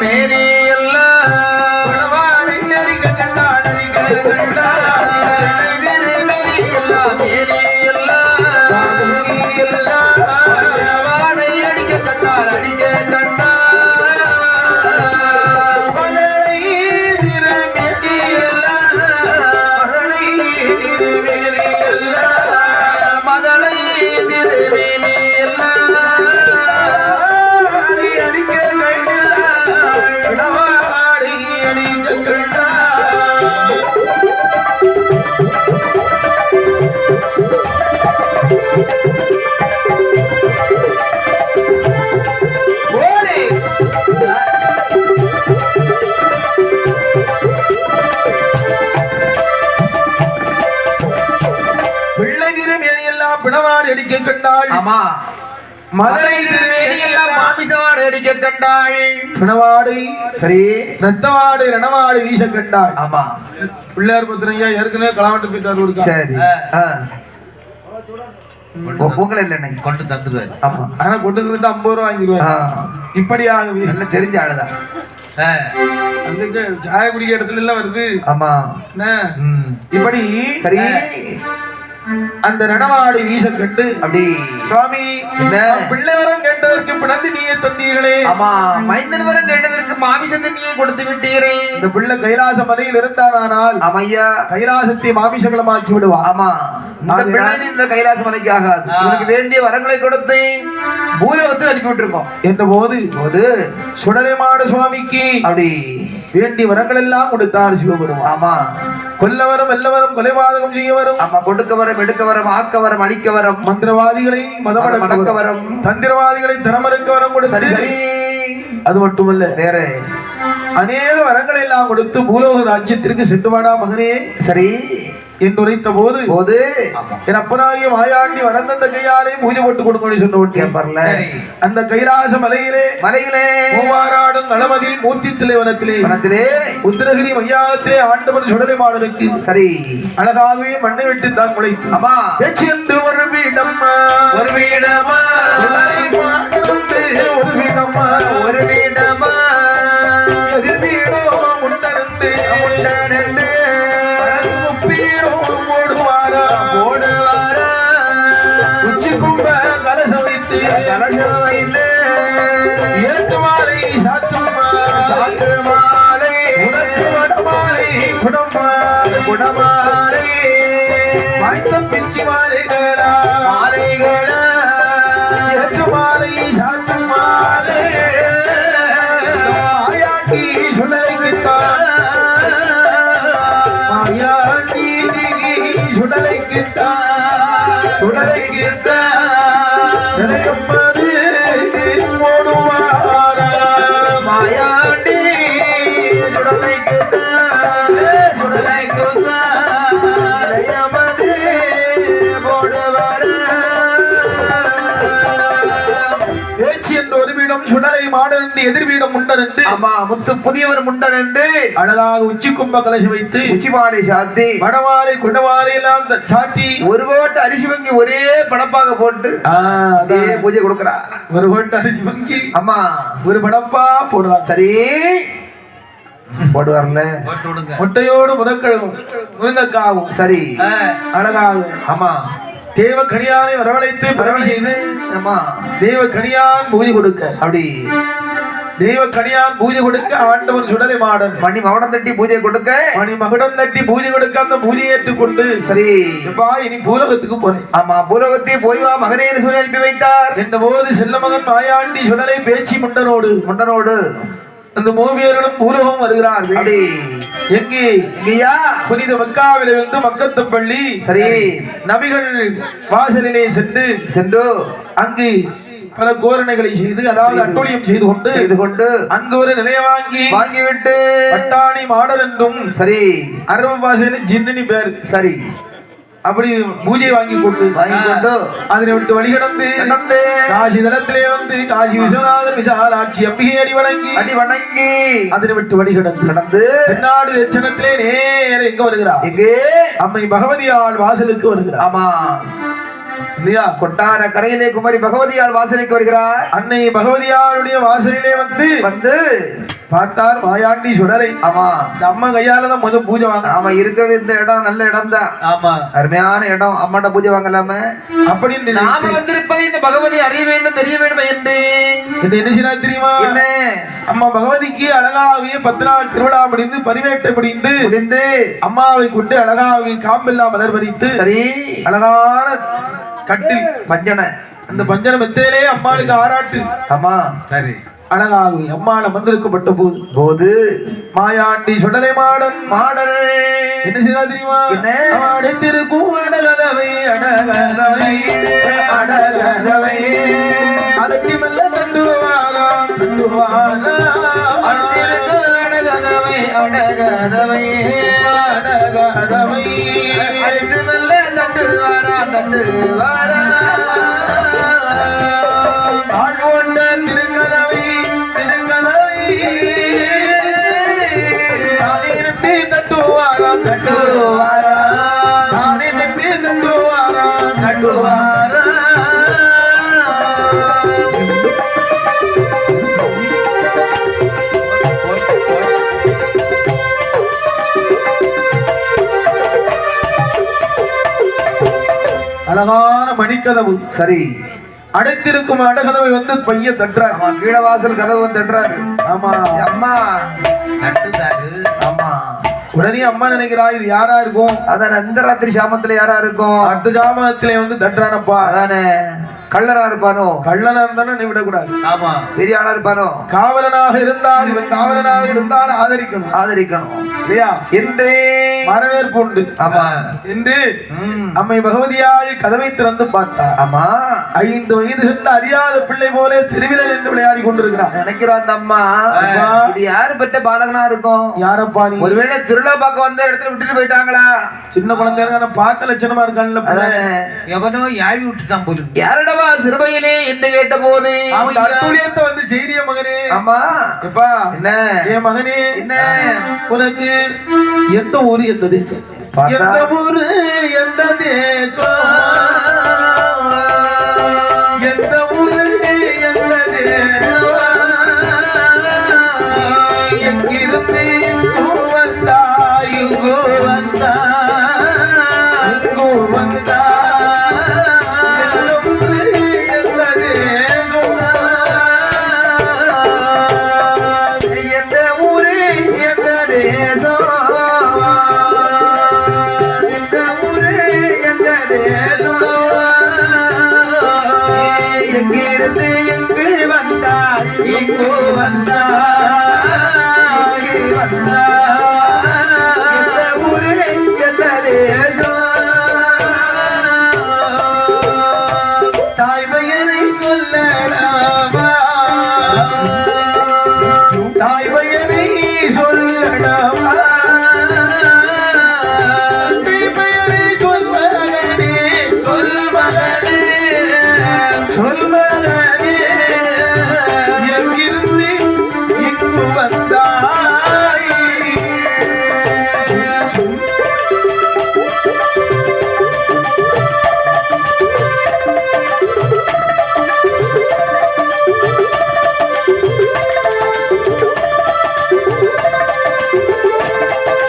மேரி எல்லாம் பணவாளை அடிக்க பிணவாடி அடிக்க கண்டாள். ஆமா. மதுரை திருமேனி எல்லாம் மாமிசவாடு அடிக்க கண்டாள் பிணவாடு சரி. ரத்தவாடு ரணவாடு வீச கண்டாள் ஆமா. பிள்ளையார் பத்திரையா ஏற்கனவே களவாட்டு போயிட்டார் ஒரு சரி. உங்களை இல்லை கொண்டு தந்துருவாரு. ஆமா. ஆனா கொண்டு வந்து ஐம்பது ரூபா. வாங்கிடுவார். இப்படியாகவே. நல்ல தெரிஞ்ச ஆளுதான். அங்க சாய குடிக்க இடத்துல எல்லாம் வருது. ஆமா. இப்படி. சரி. அந்த ரணவாடு வீச கண்டு அப்படி. சுவாமி? பிள்ளை வரம் கேட்டதற்கு பிணந்து நீயே தந்தீர்களே. ஆமா மைந்தன் வரம் கேட்டதற்கு மாமிசத்தை நீயே கொடுத்து விட்டீரே. இந்த பிள்ளை கைலாச மலையில் இருந்தாரானால் ஆமையா. கைலாசத்தை மாமிசங்களமாக்கி விடுவா ஆமா. இந்த பிள்ளை இந்த கைலாச மலைக்கு ஆகாது. உனக்கு வேண்டிய வரங்களை கொடுத்து பூலோகத்தில் அனுப்பி விட்டுருக்கோம். என்ற போது போது. சுடலைமாடு சுவாமிக்கு அப்படி. வேண்டிய வரங்கள் எல்லாம் கொடுத்தார் சிவபெருமான் ஆமா. கொல்லவரம் வெல்லவரம் கொலைபாதகம் செய்ய வரும் ஆமா கொடுக்க வரம் எடுக்க வரம் ஆக்க வரம் அழிக்க வரம் மந்திரவாதிகளை மதமடக்க மடக்க வரம் தந்திரவாதிகளை தரமறுக்க வரம் கொடுத்து சரி சரி. அது மட்டுமல்ல வேற. அநேக வரங்களை எல்லாம் கொடுத்து பூலோக ராஜ்யத்திற்கு சென்று வாடா மகனே. சரி. என்று உரைத்த போது. போது என் அப்பனாகிய மாயாண்டி வரந்தந்த கையாலே பூஜை போட்டு கொடுக்கணும் சொன்ன ஒட்டிய கேப்பர்ல அந்த கைலாச மலையிலே மலையிலே. மூவாராடும் நலமதில் மூர்த்தி திலைவனத்திலே வனத்திலே. உத்திரகிரி மையானத்திலே ஆண்டவன் சுடலை மாடலுக்கு சரி. அழகாகவே மண்ணை வெட்டி தான் ஆமா. சென்று ஒரு வீடம்மா. ஒரு வீடமா சுடலை மாடலுக்கு ஒரு வீடம்மா கலசம் வைத்து ஏற்று மாலை சாற்றுமா சாத்து மாலை. உனக்கு வடமாலை குடமாலை. குடமாலை. வாய்த்த பிச்சி மாலைகளா? மாலைகளா. ஏற்று மாலை சாற்றும் மாலை. சுடலைக்குத்தான் மாயாண்டி சுடலைக்குத்தான் சுடலைக்குத்தான் நினைக்கப்பது Yeah. மாடன் என்று எதிர் வீடம் உண்டன் என்று ஆமா முத்து புதியவர் முண்டன் என்று அழகாக உச்சி கும்ப கலசி வைத்து உச்சிமாலை சாத்தி வடமாலை குடமாலை எல்லாம் சாத்தி ஒரு கோட்டை அரிசி வங்கி ஒரே படப்பாக போட்டு ஆ, அதே. பூஜை கொடுக்கறா. ஒரு கோட்டை அரிசி வங்கி ஆமா ஒரு படப்பா போடுறாங்க சரி. போடுவார்ல முட்டையோடு முருங்கழுவும் முருங்கக்காவும். சரி. அழகாக. ஆமா தேவ கணியானை வரவழைத்து பரவி செய்து ஆமா தேவ கணியான் பூஜை கொடுக்க. அப்படி. தெய்வ கணியான் பூஜை கொடுக்க ஆண்டவன் சுடலை மாடன். மணி மவனம் தட்டி பூஜை கொடுக்க. மணி மகுடம் தட்டி பூஜை கொடுக்க அந்த பூஜையை ஏற்றுக்கொண்டு. சரி. எப்பா இனி பூலகத்துக்கு போறேன். ஆமா பூலோகத்தை போய் வா மகனே சொல்லி அனுப்பி வைத்தார். என்ற போது செல்ல மகன் மாயாண்டி சுடலை பேச்சு முண்டனோடு. முண்டனோடு. அந்த மூவியர்களும் பூலகம் வருகிறார்கள். அப்படி. எங்கே? இங்கேயா? புனித மக்காவில வந்து மக்கத்தப்பள்ளி சரி. நபிகள் வாசலிலே சென்று. சென்று. அங்கு பல கோரணைகளை செய்து அதாவது அட்டூழியம் செய்து கொண்டு செய்து கொண்டு அங்கு ஒரு நிலைய வாங்கி வாங்கிவிட்டு பட்டாணி மாடல் என்றும் சரி. அரபு பாஷையில ஜின்னி பேர். சரி. அப்படி பூஜை வாங்கி கொண்டு வாங்கி கொண்டு அதனை விட்டு வழிகடந்து காசி தலத்திலே வந்து காசி விஸ்வநாதர் விசாலாட்சி அம்பிகை அடி வணங்கி அடி வணங்கி அதனை விட்டு வழிகடந்து நடந்து தென்னாடு எச்சனத்திலே நேர எங்க வருகிறார். எங்கே? அம்மை பகவதியால் வாசலுக்கு வருகிறார். ஆமா. இல்லையா கொட்டார கரையிலே குமரி பகவதியால் வாசலுக்கு வருகிறார். அன்னை பகவதியாருடைய வாசலிலே வந்து வந்து பார்த்தார் மாயாண்டி சுடரை ஆமா. இந்த அம்மா கையால தான் முதல் பூஜை வாங்க ஆமா இருக்கிறது இந்த இடம் நல்ல இடம் தான் ஆமா. அருமையான இடம். அம்மாட்ட பூஜை வாங்கலாமே? அப்படின்னு நாம வந்திருப்பது இந்த பகவதி அறிய வேண்டும் தெரிய வேண்டும் என்று. என்ன என்ன செய்யறாரு தெரியுமா? என்ன? அம்மா பகவதிக்கு அழகாவே பத்து நாள் திருவிழா முடிந்து பரிவேட்டை முடிந்து முடிந்து அம்மாவை கொண்டு அழகாவே காம்பெல்லாம் மலர் பறித்து சரி. அழகான கட்டில் பஞ்சனை. அந்த பஞ்சன மெத்தையிலே அம்மாளுக்கு ஆராட்டு. ஆமா சரி. அழகாகவே அம்மாள் அமர்ந்திருக்கப்பட்ட போது. போது. மாயாண்டி சுடலை மாடன். மாடல். என்ன செய்யறா தெரியுமா? என்ன? அடைத்திருக்கும் அடகதவை அடகதவை அடகதவை அதட்டி மெல்ல தண்டுவாரா அடகதவை அடகதவை அடகதவை வாரா தண்டு வாரா அழகான மணிக்கதவு. சரி. அடைத்திருக்கும் அடகதவை வந்து பையன் தட்டுறார். ஆமா கீழ வாசல் கதவு வந்து தட்டுறாரு. ஆமா. அம்மா. தட்டுதாரு ஆமா. உடனே அம்மா நினைக்கிறா இது யாரா இருக்கும்? அதான் இந்த ராத்திரி சாமத்துல யாரா இருக்கும்? அடுத்த ஜாமத்திலே வந்து தட்டுறானப்பா. அதானே. கள்ளனா இருப்பானோ? கள்ளனா இருந்தானே நீ விடக்கூடாது. ஆமா. பெரிய ஆளா இருப்பானோ? காவலனாக இருந்தால் இவன் காவலனாக இருந்தால் ஆதரிக்கணும். ஆதரிக்கணும். இல்லையா? என்று வரவேற்பு உண்டு. ஆமா. என்று. அம்மை பகவதியாள் கதவை திறந்து பார்த்தார். ஆமா. ஐந்து வயது சென்ற அறியாத பிள்ளை போல தெருவில் என்று விளையாடி கொண்டிருக்கிறான் நினைக்கிறோம் அந்த அம்மா. இது யாரு பெற்ற பாலகனா இருக்கும்? யாரப்பா நீ? ஒருவேளை திருவிழா பார்க்க வந்த இடத்துல விட்டுட்டு போயிட்டாங்களா? சின்ன இருக்கான பார்க்க லட்சணமா இருக்கான்ல எவனோ யாவி விட்டுட்டான் போலும் யாரடவா சிறுமையிலே என்று கேட்ட போது அவன் அத்துழியத்தை வந்து செய்திய மகனே? அம்மா எப்பா? என்ன? என் மகனே என்ன? உனக்கு எந்த ஊரு எந்த தேசம்? எந்த ஊரு எந்த தேசம்? Yeah.